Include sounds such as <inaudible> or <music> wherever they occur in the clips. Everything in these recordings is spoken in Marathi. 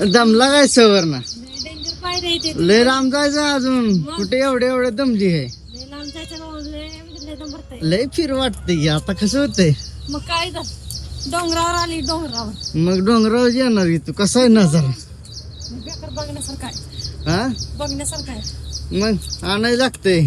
दमला काय सवर ना डेंजर पायऱ्या येते लय लांब जायचं अजून. कुठे एवढे एवढे दमली आहे लय लांब जायचं ना, लय म्हणजे लय दम भरतंय. लय फिर वाटते की आता कसं होतंय? मग काय डोंगरावर आली डोंगरावर. मग डोंगरावर येणार की तू? कसा आहे नजर? मग बेकार बघण्यासारखं आहे. हा? बघण्यासारखं आहे. मग आणायला लागतंय.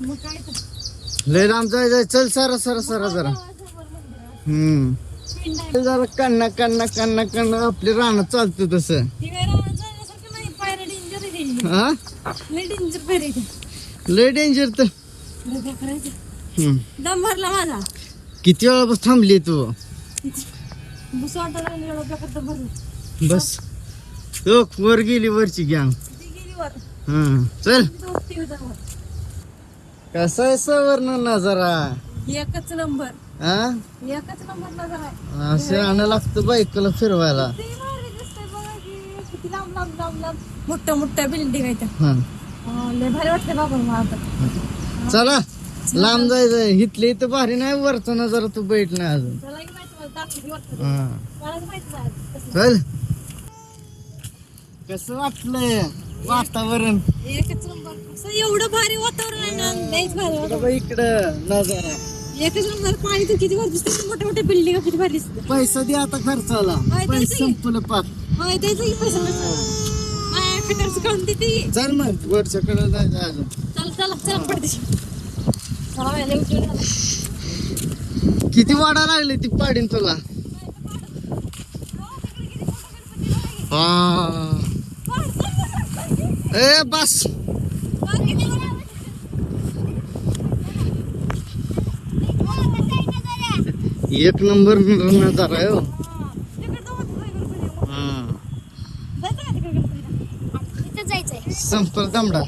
मग काय तर. लय लांब जायचं चल सरा सरा सरा जरा. हम्म. जरा कन्ना कन्ना कन्ना कन्ना आपली रानात चालतं तसं. हा? लय डेंजर तर. दम भरला माझा. किती वेळा बस थांबली तू बुस. तो वर गेली वरची गॅंग हा चल. कसा आहे सवर्ण नजारा? एकच नंबर हा एकच आहे असं आणायला लागतं बायकोला फिरवायला. ते भारी दिसतंय बघा की किती लांब लांब लांब लांब. मोठ्या मोठ्या बिल्डिंग आहेत त्या. हा. अं, लय भारी वाटते बाबा मला आता. चला लांब जायचंय इथले इथं भारी नाही वरचा नजारा तू बैठ नाही अजून. त्याला की माहिती मला दाखवली वाटतं हा. मला तर माहिती नाही कसं. चल. कसं वाटलंय वातावरण? एकच नंबर. असं एवढं भारी वातावरण आहे ना लयच भारी वाटतं. बघ इकडं नजारा. एकच पाणी तर किती मोठ्या मोठ्या बिल्डिंग किती पैसा दे आता खर्चाला. हाय, पैसे? संपलं पाक. होय द्यायचं की पैसा नसतो माझ्या खटारचं काढून देते. की. चल मग वरच्या कडे जायचं अजून. चला चला चला पडते चला बाई, लय उशीर झाला. किती वाढा लागले ती पाडीन तुला? हा. ए बस. एक नंबर नजारा आहे हो. हा. संपल दमडा.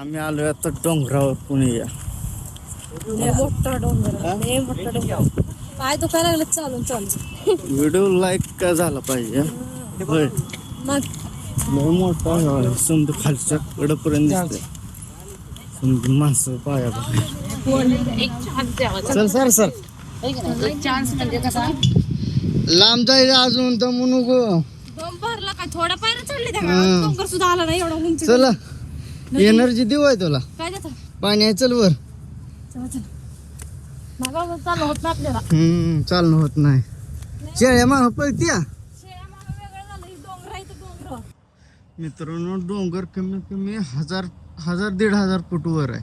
आम्ही आलोय आता डोंगरावर पुणे या. मोठा डोंगर पाय लागलं चालून चालून. व्हिडिओ लाईक का झाला पाहिजे? लय मोठा. समजा खालच्या कडपर्यंत दिसतंय. समजा माणसं पाया चल सर सर. चान्स म्हणजे कसा? लांब जायचं अजून दमू नको. दम भरला काय थोडा पायऱ्या चढले त्या हा. गावात. डोंगर सुद्धा आला नाही एवढा उंच. चला. एनर्जी देऊ आहे तुला. काय देतो? पाणी आहे चल वर. चला चला. मागा चालू होत ना आपल्याला. हम्म चालणं होत नाही. शेळ्या माग पळत्या ही मित्रांनो डोंगर कमी कमी हजार हजार दीड हजार फूट वर आहे.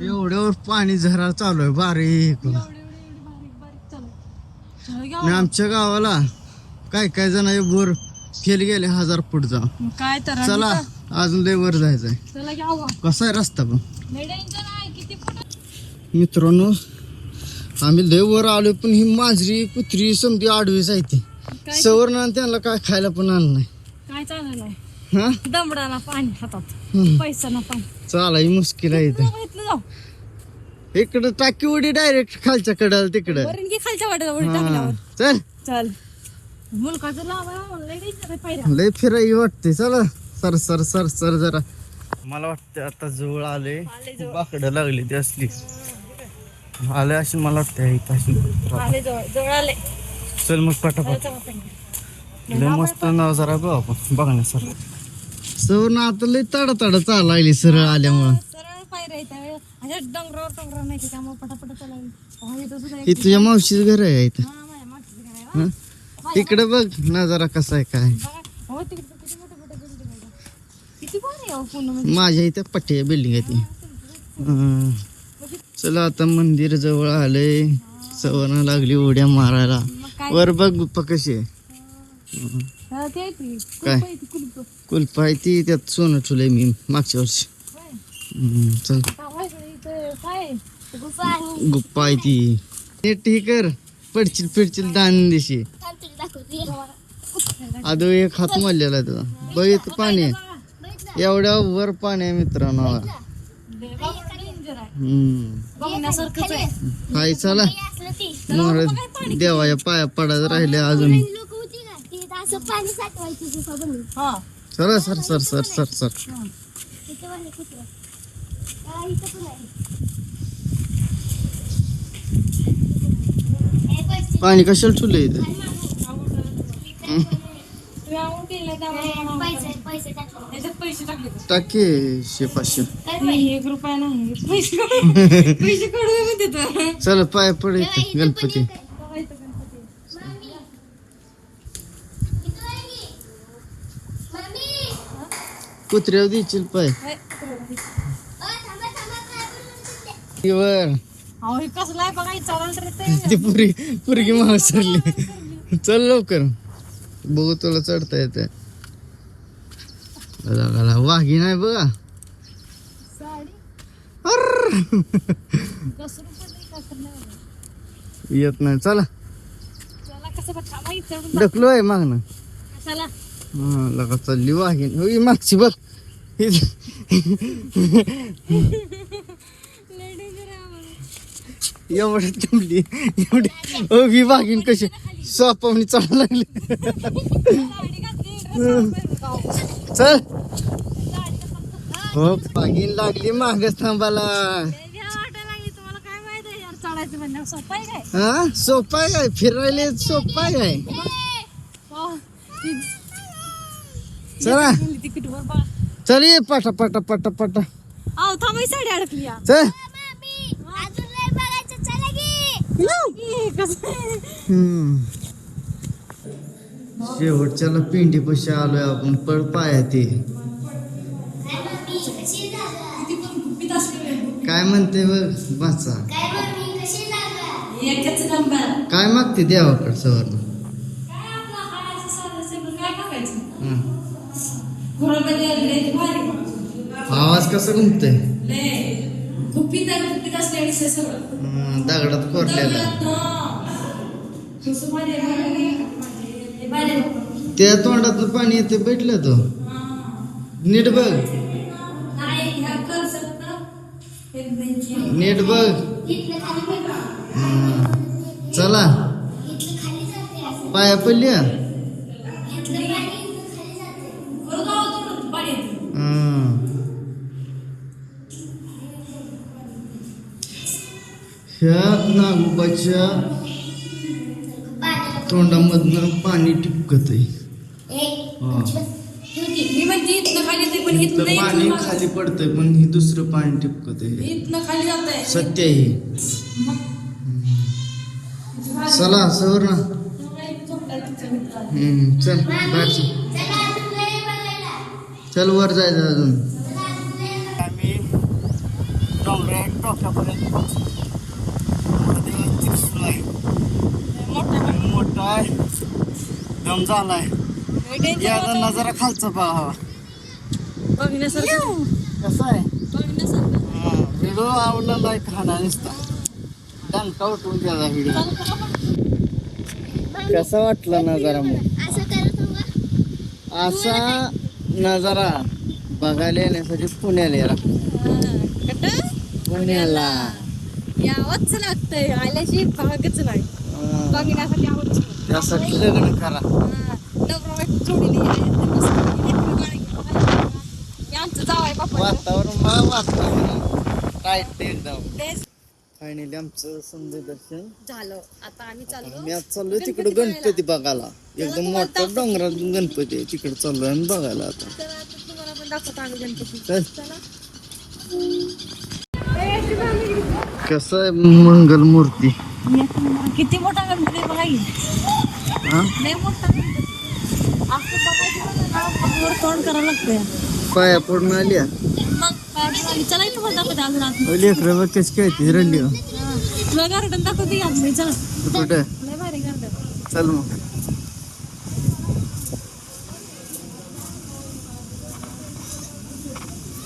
एवढ्यावर पाणी झरा चालू आहे बारीक. आणि आमच्या गावाला काय काय जण बोर फेल गेले हजार फूट जा मग काय तर चला अजून लय वर जायचंय. चला घ्यावा कसा आहे रस्ता पण? किती फुट? मित्रांनो आम्ही लय वर आलो पण ही मांजरी कुत्री समधी आडवीच आहे ती काय सवर्ण त्यांना काय खायला पण आणलं नाही. काय चाललं नाही हा? दमडाना पाणी हातात. हम्म. पैसा ना पाणी. चालाही मुश्किल आहे इथं. जाऊ. इकडं टाकी उडी डायरेक्ट खालच्या कडाला तिकडं. वरून घे खालच्या वाट्याला उडी हा. टाकल्यावर. चल. चल. मुलकाचं लावा लय डेंजर आहे पायऱ्या. लय फिराई वाटते. चला. सर सर सर सर जरा. मला वाटते आता जवळ आले. आले जवळ. बाकडं लागली ती असली. आले अशी मला वाटते इथं अशी. आले जवळ. जवळ आले. चल मग पटापट. लय मस्त नजारा बघ आपण बघण्यासारखं सवर्ण आता लय तडा तडा चालायली सरळ आल्यामुळं सरळ पायऱ्या आहेत त्यावेळेस अशा डोंगरावर डोंगरावर नाही त्यामुळे पटापट चालायला अहो, इथं सुद्धा एक- हे तुझ्या मावशीचं घर आहे इथं हा, माझ्या मागचं घर आहे, हा. हं? तिकडे बघ नजारा कसा आहे काय बघा. हो, तिकडे तर किती मोठे मोठे building आहेत. किती भारी आहे हो पूर्ण म्हणजे. माझ्या इथं पट्टी बिल्डिंग आहे ती. चला आता मंदिर जवळ आले सवर्ण लागली उड्या मारायला मग काय वर बघ गुप्पा कशी आहे हा, ते आहे ती. काय? कुलप आहे ती, कुलप. कुलप आहे ती त्यात सोनं ठुलंय मी मागच्या वर्षी होय. हं, चल काय व्हायचं इथं? काय आहे? ते गुफा आहे. गुप्पा आहे ती नीट हे कर पडचिल पिडचिल दान दिशी आदो एक हात मारलेला आहे तुझा बघ इथं पाणी आहे एवढ्या वर पाणी आहे मित्रांनो लय बाबा danger आहे. हम्म बघण्यासारखंच आहे हाय चला देवाच्या पाया पडायचं राहिले अजून लोक असं पाणी साठवायची गुफा बनवून हा. Sir sir sir sir sir sir. तिथं वाले कुत्रं. हा, इथं पण आहे. ए, बस. पाणी कशाला ठुलं इथं? हं? तुम्ही आऊट केलं त्यामुळे पैसे पैसे टाकले त्याच्यात पैसे टाकले टाके शे पाचशे. काय नाही एक रुपया नाही. पैसे <laughs> पैसे काढू म्हणते तर चल पाय पडायचं गणपती. कुत्र्यावर देशील पाय. वर. अहो हे कसलं आहे बघा. ती पुरी पुरगी मावसरली चल लवकर. बघू तुला चढता येते वाघी नाही बघा. येत नाही. चला. ढकलो आहे मागणं चला. हा लगा चालली वाघीन होई मागची बघ. ही- लय एवढ्यात जमली एवढी ओगी वाघीन कशी सोपावणी चढायला लागली. चल. हो वाघीन लागली माग थांबाला लय काय काय? हा सोपा आहे काय? फिरायला सोपा काय हो, चला. चल ये पाटा पाटा पाटा पाटा. अहो थांब ही साडी अडकली या. चल. अजून लय बघायचं चला की. ई, कसं? आहे? हम्म. शेवटच्याला पिंडी पशी आलोय आपण पड पाया ते. काय म्हणते बघ बाचा काय मम्मी कशी जागा एकच नंबर काय मागते देवाकड सवर्ण काय आपलं हाडाचं साधं सगळं काय टाकायचं घोडामध्ये लय भारी आवाज कसा घुमतोय? हं, दगडात कोरलेला. हां. त्या तोंडातून पाणी येते भेटलं तो. नीट बघ. बेंची नीट बघ. चला. पाया पडल्या? ह्या नागोबाच्या तोंडामधनं पाणी टिपकत आहे मी पण पाणी खाली पडतंय पण ही दुसरं पाणी टिपकत आहे इथनं सत्य आहे हे. चला सवर ना हम्म, चल. चला अजून लय बघायला चल वर जायचं अजून. आम्ही डोंगराळ टोकापर्यंत पोहोचलो. आहे. मोठा आहे. दम झालाय. याचा नजारा खालचा पाहावा बघण्यासारखं. कसा आहे? बघण्यासारखं. व्हिडिओ आवडला लाईक खाना नुसता. दणका उठवून द्यावा व्हिडिओ. कसा वाटला नजारा मग? असा नजारा बघायला येण्यासाठी पुण्याला या पुण्याला. यावंच लागतंय. आल्याशी भागच नाही. बघण्यासाठी त्यासाठी लग्न करा. वातावरण बघा वातावरण. टाईट एकदम. फायनली आमचं समजा दर्शन झालं. आता आम्ही चाललो. मी आज चाललोय तिकडे गणपती बघायला. एकदम मोठा डोंगरात गणपती आहे. तिकडे चाललोय आम्ही बघायला आता. तर आता तुम्हाला पण दाखवतो आम्ही गणपती. चला. कसं आहे मंगल मूर्ती किती मोठा गणपती आहे बघा की. हा? लय मोठा गणपती. असं बघायचं म्हणलं ना, वर तोंड करावं लागतंय. पाया पडून आल्या. मग काय चला इथं पण दाखवते अजून आत लेकरं बघ कशी खेळते रंडी तुला गार्डन दाखवते आत मी चला. कुठे? लय भारी गार्डन. चल मग.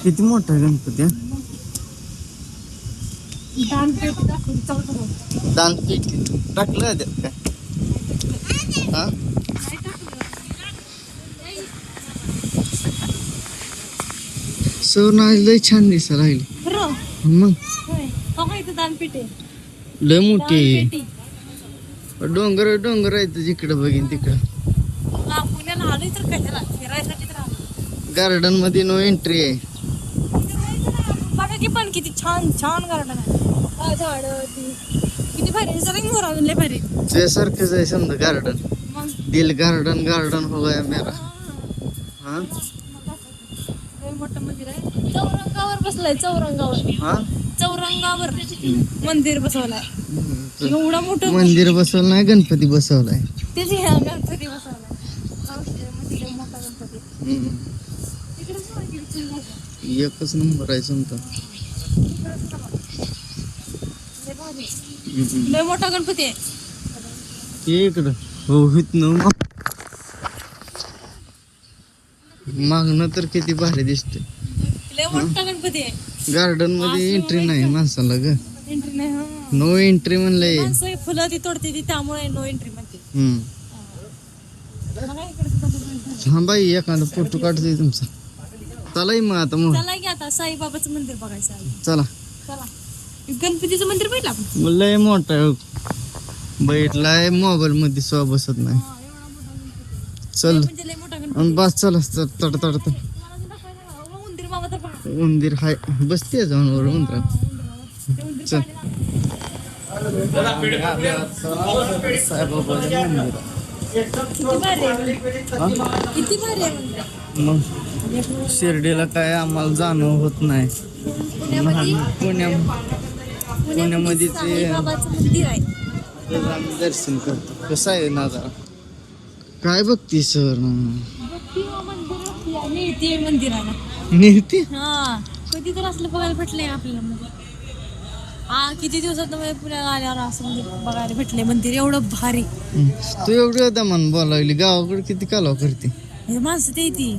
किती मोठा आहे गणपती हा? दान पेटी दाखवते चला चला. दान पीठ टाकलं त्यात काय? हा? सवर्ण आज लय छान लागली खरं? मग? होय. बघा इथं दानपेटी आहे. लय मोठी आहे. दानपेटी. डोंगर डोंगर आहे जिकडे बघीन तिकडं. पुण्याला आलोय तर कशाला फिरायसाठी तर आलो गार्डनमध्ये नो एंट्री आहे. बघा की पण किती छान छान गार्डन आहे. झाड किती भारी. सगळी लय भारी तुझ्यासारखंच आहे समजा गार्डन मग? दिल गार्डन गार्डन हो गया मेरा हाँ? मोठं मंदिर आहे. चौरंगावर बसलाय चौरंगावर. हाँ? चौरंगावर मंदिर बसवलाय. एवढं मोठं मंदिर बसवलं नाही गणपती बसवलाय. तेच ह्या गणपती बसवलाय. मोठा गणपती. एकच नंबर आहे तुमचा. लय मोठा गणपती आहे. इकडं. हो हितनं मागणं तर किती भारी दिसते गणपती गार्डनमध्ये एंट्री नाही माणसाला ग. एंट्री नाही हा. नो एंट्री म्हणलंय. माणसं फुलं ती तोडते ती त्यामुळे नो एंट्री म्हणते. हम्म. बघा इकडे सुद्धा बघा. हा बाई एखादा फोटो काढतोय तुमचा. चला मग आता मग. चला की आता साईबाबाचं मंदिर बघायचं आहे. चला. चला. गणपतीचं मंदिर आपण? लय मोठा आहे बैठलाय मोबाईल मध्ये स्व बसत नाही. चल. म्हणजे लय मोठा गणपती आणि बस चला तड तड. उंदीर हाय बसते जाऊन वर चल. मंदिर. मग शिर्डीला काय आम्हाला जाणं होत नाही पुण्यामध्ये पुण्या पुण्यामध्ये ते- दर्शन करतो कसं आहे नजारा काय बघती सर मिळते मंदिराला. नेते हा कधी तर असलं बघायला भेटलंय आपल्याला म्हणजे हा किती दिवसात पुण्याला आल्यावर असं मंदिर बघायला भेटले मंदिर एवढं भारी. तू एवढं दमान बोलावली. गावाकडे किती कालाव करते? हे माणसं ते ती.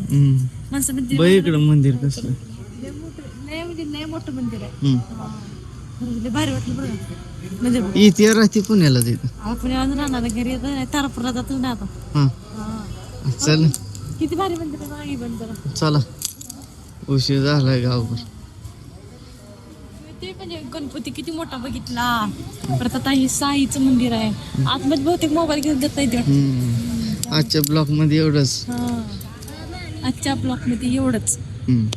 माणसं मंदिर बघ इकडं मंदिर कसं लय मोठं लय म्हणजे लय मोठं मंदिर आहे. हा. लय भारी वाटलं बरं म्हणजे इथे राहते पुण्याला तिथं आपण राहणार घरी येतो तारपूरला जातो ना आता. हा. हा. चल. किती भारी मंदिर आहे बघा ही मंदिर चला. उशीर झालाय गावभर. ते म्हणजे गणपती किती मोठा बघितला. परत आता हे साईचं मंदिर आहे. आतमध्ये बहुतेक मोबाईल घेऊन देत नाही ते हम्म. आजच्या ब्लॉकमध्ये एवढंच. हा. आजच्या ब्लॉकमध्ये एवढंच. हम्म.